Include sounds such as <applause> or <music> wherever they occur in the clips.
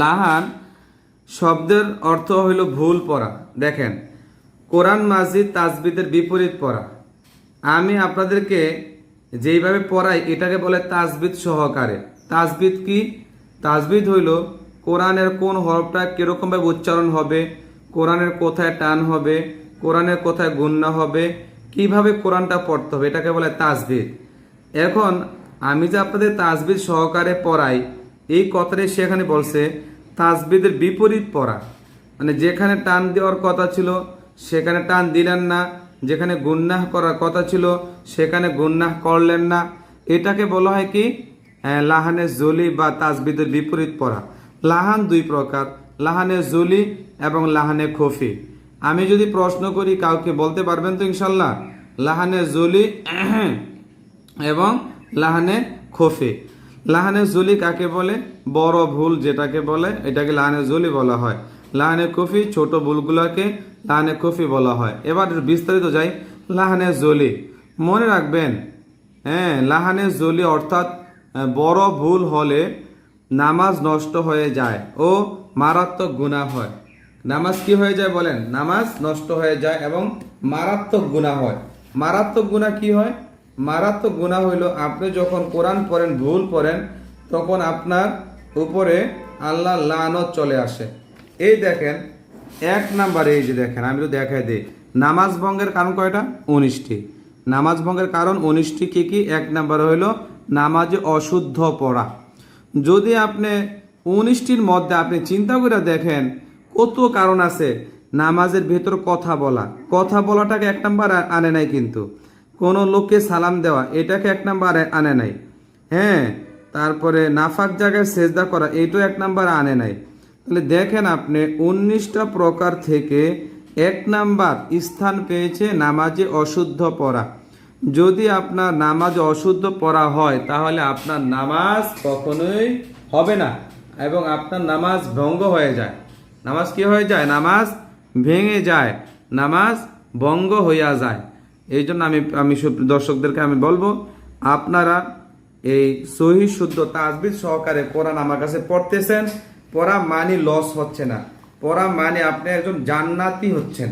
লাহান শব্দের অর্থ হইল ভুল পড়া। দেখেন, কোরআন মাজিদ তাজবিদের বিপরীত পড়া। আমি আপনাদেরকে যেইভাবে পড়াই, এটাকে বলে তাজবিদ সহকারে। তাজবিদ কি? তাজবিদ হইল কোরআনের কোন হরফটা কীরকমভাবে উচ্চারণ হবে, কোরআনের কোথায় টান হবে, কোরআনের কোথায় গুন্না হবে, কীভাবে কোরআনটা পড়তে হবে, এটাকে বলে তাজবিদ। এখন আমি যে আপনাদের তাজবিদ সহকারে পড়াই এই কথাটাই সেখানে বলছে তাজবিদের বিপরীত পড়া। মানে যেখানে টান দেওয়ার কথা ছিল সেখানে টান দিলেন না। যেখানে গুন্নাহ করার কথা ছিল সেখানে গুন্নাহ করলেন না। এটাকে বলা হয় কি? হ্যাঁ, লাহানে জলি বা তাজবিদের বিপরীত পড়া। লাহান দুই প্রকার লাহানে জলি এবং লাহানে খফি। আমি যদি প্রশ্ন করি কাউকে বলতে পারবেন তো ইনশাল্লাহ? লাহানে জলি <clears throat> এবং লাহানে খফি। লাহানে জলি কাকে বলে? বড় ভুল যেটাকে বলে, এটাকে লাহানে জলি বলা হয়। লাহানে কফি ছোট ভুলগুলোকে লাহানে কফি বলা হয়। এবার বিস্তারিত যাই। লাহানে জলি, মনে রাখবেন হ্যাঁ লাহানে জলি অর্থাৎ বড় ভুল হলে নামাজ নষ্ট হয়ে যায় ও মারাত্মক গুণা হয়। নামাজ কি হয়ে যায় বলেন? নামাজ নষ্ট হয়ে যায় এবং মারাত্মক গুণা হয়। মারাত্মক গুণা কি হয়? মারাত্মক গুণা হইল, আপনি যখন কোরআন পড়েন, ভুল পড়েন, তখন আপনার উপরে আল্লাহ লানত চলে আসে। এই দেখেন, এক নাম্বার এই যে দেখেন, আমি তো দেখাই দিই। নামাজ ভঙ্গের কারণ কয়টা? উনিশটি। নামাজ ভঙ্গের কারণ উনিশটি কি কি? এক নাম্বার হইল, নামাজে অশুদ্ধ পড়া। যদি আপনি উনিশটির মধ্যে আপনি চিন্তা করে দেখেন, কত কারণ আছে নামাজের ভেতর কথা বলা। কথা বলাটাকে এক নাম্বার আনে নাই কিন্তু। কোনো লোককে সালাম দেওয়া, এটাকে এক নাম্বার আনে নাই। হ্যাঁ তারপরে নাফাক জায়গায় সেজদা করা, এইটাও এক নাম্বার আনে নাই। তাহলে দেখেন আপনি, উনিশটা প্রকার থেকে এক নাম্বার স্থান পেয়েছে নামাজে অশুদ্ধ পড়া। যদি আপনার নামাজ অশুদ্ধ পড়া হয়, তাহলে আপনার নামাজ কখনোই হবে না এবং আপনার নামাজ ভঙ্গ হয়ে যায়। নামাজ কি হয়ে যায়? নামাজ ভেঙে যায়। নামাজ ভঙ্গ হইয়া যায়। এই জন্য আমি আমি দর্শকদেরকে আমি বলব আপনারা এই সহি শুদ্ধ তাজবিদ সহকারে কোরআন আমার কাছে পড়তেছেন পড়া মানে লস হচ্ছে না। পড়া মানে আপনি একজন জান্নাতি হচ্ছেন।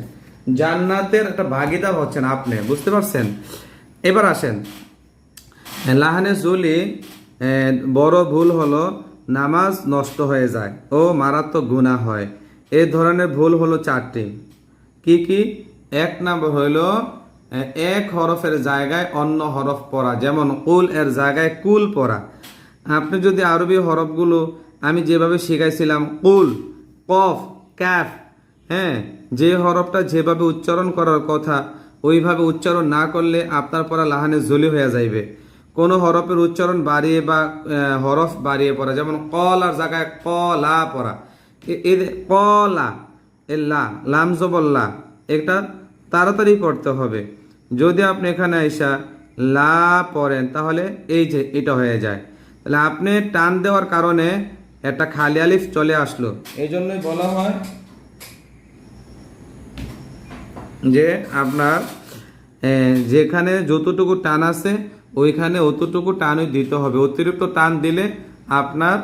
জান্নাতের একটা ভাগিদার হচ্ছেন আপনি বুঝতে পারছেন? এবার আসেন। লাহানে জলি বড় ভুল হলো নামাজ নষ্ট হয়ে যায় ও মারাত্মক গুণা হয়। এই ধরনের ভুল হলো চারটি। কি কি? এক নম্বর হইল এ, এক হরফের জায়গায় অন্য হরফ পড়া, যেমন কুল এর জায়গায় কুল পড়া। আপনি যদি আরবি হরফগুলো আমি যেভাবে শিখাইছিলাম কুল কফ, ক্যাফ হ্যাঁ যে হরফটা যেভাবে উচ্চারণ করার কথা, ওইভাবে উচ্চারণ না করলে আপনার পড়া লাহানে জলি হয়ে যাইবে। কোনো হরফের উচ্চারণ বাড়িয়ে বা হরফ বাড়িয়ে পড়া, যেমন কলার জায়গায় কলা পড়া। কলা, এ, লা, লাম জবল্লা এটা তাড়াতাড়ি পড়তে হবে। যদি আপনি এখানে এসা লা পড়েন, তাহলে এই যে এটা হয়ে যায়। তাহলে আপনি টান দেওয়ার কারণে একটা খালি আলিফ চলে আসলো। এই জন্যই বলা হয় যে আপনার যেখানে যতটুকু টান আছে, ওইখানে অতটুকু টানই দিতে হবে। অতিরিক্ত টান দিলে আপনার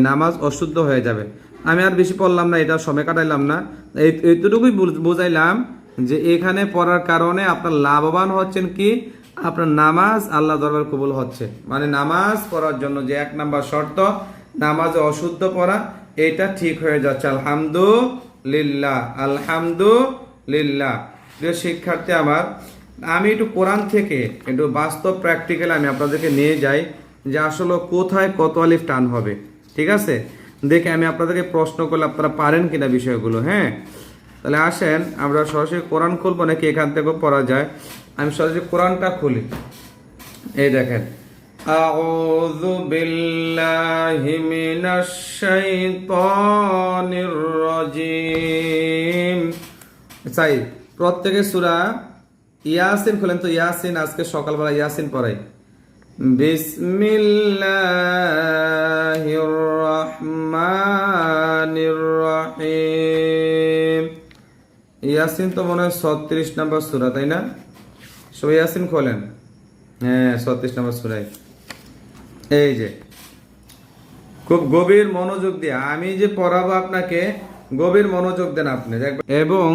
নামাজ অশুদ্ধ হয়ে যাবে। আমি আর বেশি পড়লাম না, এটা সময় কাটাইলাম না। এই এইটুকুই বুঝ- বুঝাইলাম যে এখানে পড়ার কারণে আপনার লাভবান হচ্ছেন কি? আপনার নামাজ আল্লাহ দরবার কবুল হচ্ছে। মানে নামাজ পড়ার জন্য যে এক নাম্বার শর্ত, নামাজে অশুদ্ধ পড়া, এটা ঠিক হয়ে যাচ্ছে। আলহামদু আলহামদুলিল্লাহ আলহামদুলিল্লাহ। প্রিয় শিক্ষার্থী আমার, আমি একটু কোরআন থেকে একটু বাস্তব প্র্যাকটিক্যাল আমি আপনাদেরকে নিয়ে যাই যে আসলে কোথায় কত আলিফ টান হবে। ঠিক আছে? দেখে আমি আপনাদেরকে প্রশ্ন করলে আপনারা পারেন কিনা বিষয়গুলো হ্যাঁ? তাহলে আসেন আমরা সরাসরি কোরআন খুলবো নাকি এখান থেকেও পড়া যায় আমি সরাসরি কোরআনটা খুলি এই দেখেন أعوذ بالله من الشيطان الرجيم চাই প্রত্যেকে সুরা ইয়াসিন খুলেন তো ইয়াসিন আজকে সকালবেলা ইয়াসিন পড়াই বিসমিল্লাহির রহমানির রহিম ইয়াসিন তো মনে হয় ছত্রিশ নম্বর সুরা, তাই না? সবাই ইয়াসিন খোলেন? হ্যাঁ ছত্রিশ নম্বর সুরাই। এই যে, খুব গভীর মনোযোগ দিয়ে, আমি যে পড়াবো আপনাকে, গভীর মনোযোগ দেন আপনি। এবং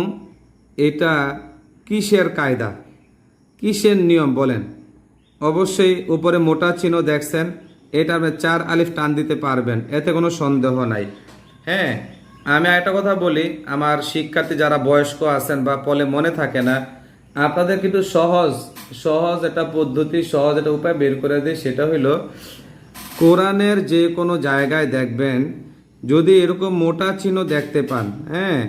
এটা কিসের কায়দা? কিসের নিয়ম বলেন? অবশ্যই উপরে মোটা চিহ্ন দেখছেন, এটা আপনি চার আলিফ টান দিতে পারবেন, এতে কোনো সন্দেহ নাই। হ্যাঁ আমি একটা কথা বলি, আমার শিক্ষার্থী যারা বয়স্ক আছেন বা পলে মনে থাকে না, আপনাদের কিন্তু সহজ সহজ একটা পদ্ধতি, সহজ একটা উপায় বের করে দিই সেটা হইল কোরআনের যে কোনো জায়গায় দেখবেন, যদি এরকম মোটা চিহ্ন দেখতে পান হ্যাঁ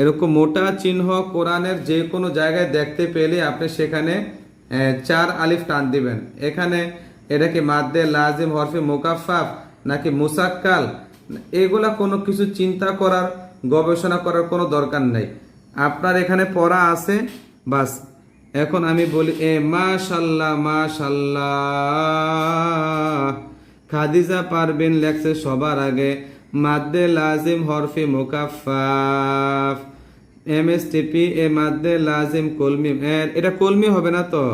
এরকম মোটা চিহ্ন কোরআনের যে কোনো জায়গায় দেখতে পেলে আপনি সেখানে চার আলিফ টান দিবেন। এখানে এটা কি মাদ্দে, লাজিম, হরফি মোকাফাফ নাকি মুসাক্কাল এগুলা কোনো কিছু চিন্তা করার, গবেষণা করার কোনো দরকার নেই। আপনার এখানে পড়া আছে? বাস, এখন আমি বলি, এ মাশাল্লাহ মাশাল্লাহ। খাদিজা পারবেন লেখছে সবার আগে, মাদ্দে লাজিম হরফি মুকাফাফ এম এস টিপি এ মাদ্দে লাজিম কলমি এটা কলমি হবে না তো?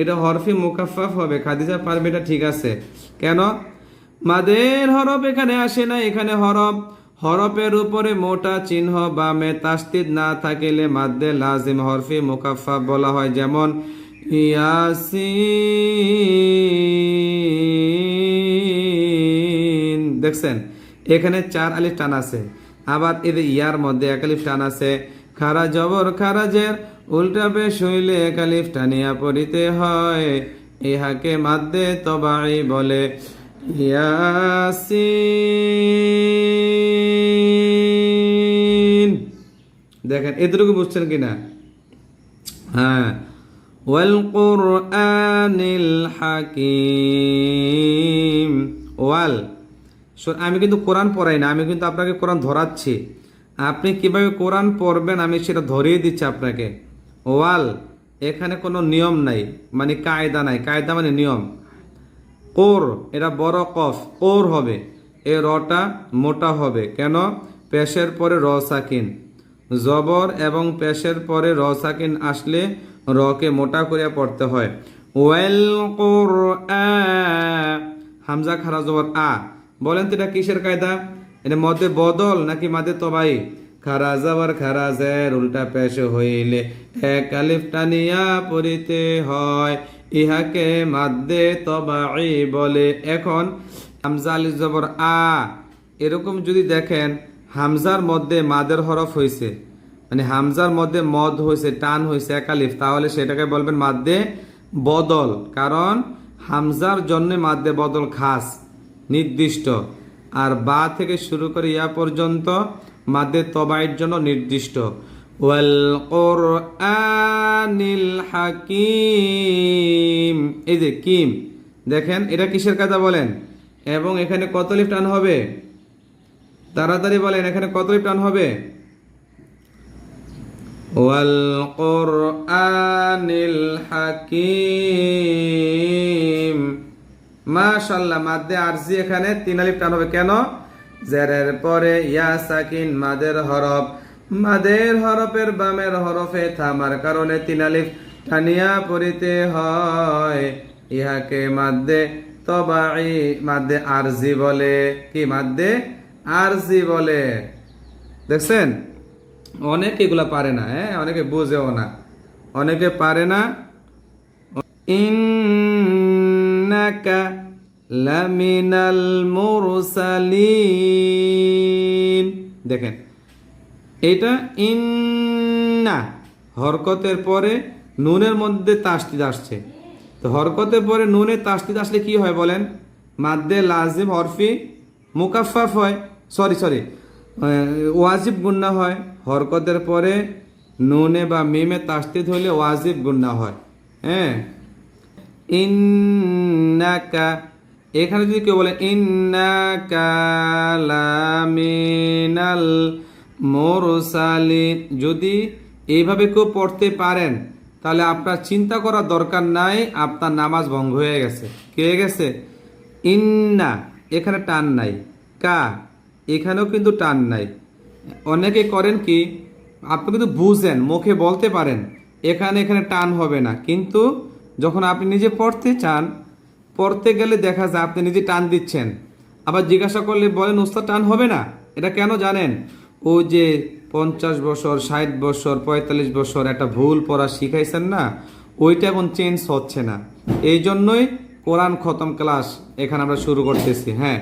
এটা হরফি মুকাফাফ হবে, খাদিজা পারবে এটা ঠিক আছে। কেন? মাদের হরফ এখানে আসে না, এখানে হরফ। হরফের উপরে মোটা চিহ্ন বামে তাস্তিদ না থাকিলে মাদ্দে লাজিম হরফি মুকাফাফ বলা হয় যেমন, ইয়াসিন। দেখছেন? এখানে চার আলিফ টান আছে। আবার এদের ইয়ার মধ্যে এক আলিফ টান আছে। খারা জবর খারাজের উল্টা বেশ হইলে এক আলিফ টানিয়া পড়িতে হয়। ইহাকে মাদ্দে তবাই বলে। ইয়াসিন। দেখেন, এতটুকু বুঝছেন কিনা? হ্যাঁ। ওয়াল কোরআনিল হাকিম। ওয়াল। আমি কিন্তু কোরআন পড়াই না, আমি কিন্তু আপনাকে কোরআন ধরাচ্ছি। আপনি কীভাবে কোরআন পড়বেন, আমি সেটা ধরিয়ে দিচ্ছি আপনাকে। ওয়াল, এখানে কোনো নিয়ম নাই মানে কায়দা নাই। কায়দা মানে নিয়ম। কোর এটা বড় কফ কোর হবে। এ রটা মোটা হবে। কেন? পেশের পরে র সাকিন। জবর এবং পেশের পরে র সাকিন আসলে রকে মোটা করিয়া পড়তে হয়। ওয়েল কোর হামজা খারা জবর আ। বলেন তো এটা কিসের কায়দা? এটা মধ্যে বদল নাকি মাদে তবাই? খারা যাবার খারা জের উল্টা পেশ হইলে এক আলিফ টানিয়া পড়িতে হয়। ইহাকে মাদ্দে তবাই বলে। এখন হামজা আলিফ জবর আ, এরকম যদি দেখেন, হামজার মধ্যে মাদের হরফ হয়েছে মানে হামজার মধ্যে মদ হয়েছে টান হয়েছে একালিফ তাহলে সেটাকে বলবেন মাদ্দে বদল। কারণ হামজার জন্য মাদ্দে বদল খাস, নির্দিষ্ট। আর বা থেকে শুরু করে ইয়া পর্যন্ত মাদ্দে তবাইয়ের জন্য নির্দিষ্ট। ওয়াল হাকিম। এই যে কিম, দেখেন এটা কিসের কথা বলেন? এবং এখানে কত লিফ টান হবে? তাড়াতাড়ি বলেন, এখানে কত লিফ টান হবে? ওয়াল কোরআনিল হাকিম। মাশাল্লাহ মাদ্দে আরজি এখানে তিন আলিফ টান হবে। কেন? জেরের পরে ইয়া সাকিন, মাদের হরফ। মাদের হরফের বামের হরফে থামার কারণে তিন আলিফ টানিয়া পড়িতে হয়। ইহাকে মাদ্দে তবাই মাদ্দে আরজি বলে। কি মাদ্দে আরজি বলে। দেখছেন? অনেকে এগুলা পারে না হ্যাঁ? অনেকে বুঝেও না। অনেকে পারে না। ইন্নাকা লামিনাল মুরসালিন। দেখেন এটা ইন্না, হরকতের পরে নুনের মধ্যে তাস্তিদ আসছে। তো হরকতের পরে নুনে তাস্তিদ আসলে কি হয় বলেন? মাদ্দে লাজিম হরফি মুকাফাফ হয়। Sorry sorry. ওয়াজিব গুন্না হয়। হরকতের পরে নুনে বা মিমে তাস্তিদ হইলে ওয়াজিব গুন্না হয়। হ্যাঁ? ইন্নাকা, এখানে যদি কেউ বলে, ইন্নাকা লামিনাল মোরসালিন যদি এইভাবে কেউ পড়তে পারেন, তাহলে আপনার চিন্তা করার দরকার নাই, আপনার নামাজ ভঙ্গ হয়ে গেছে। কে গেছে? ইন্না, এখানে টান নাই। কা, এখানেও কিন্তু টান নাই। অনেকে করেন কি, আপনি কিন্তু বুঝেন, মুখে বলতে পারেন, এখানে এখানে টান হবে না। কিন্তু যখন আপনি নিজে পড়তে চান, পড়তে গেলে দেখা যায় আপনি নিজে টান দিচ্ছেন। আবার জিজ্ঞাসা করলে বলেন উস্তাদ টান হবে না? এটা কেন জানেন? ও যে পঞ্চাশ বছর, ষাট বছর, পঁয়তাল্লিশ বছর একটা ভুল পড়া শিখাইছেন না, ওইটা এখন চেঞ্জ হচ্ছে না। এই জন্যই কোরআন খতম ক্লাস এখানে আমরা শুরু করতেছি হ্যাঁ।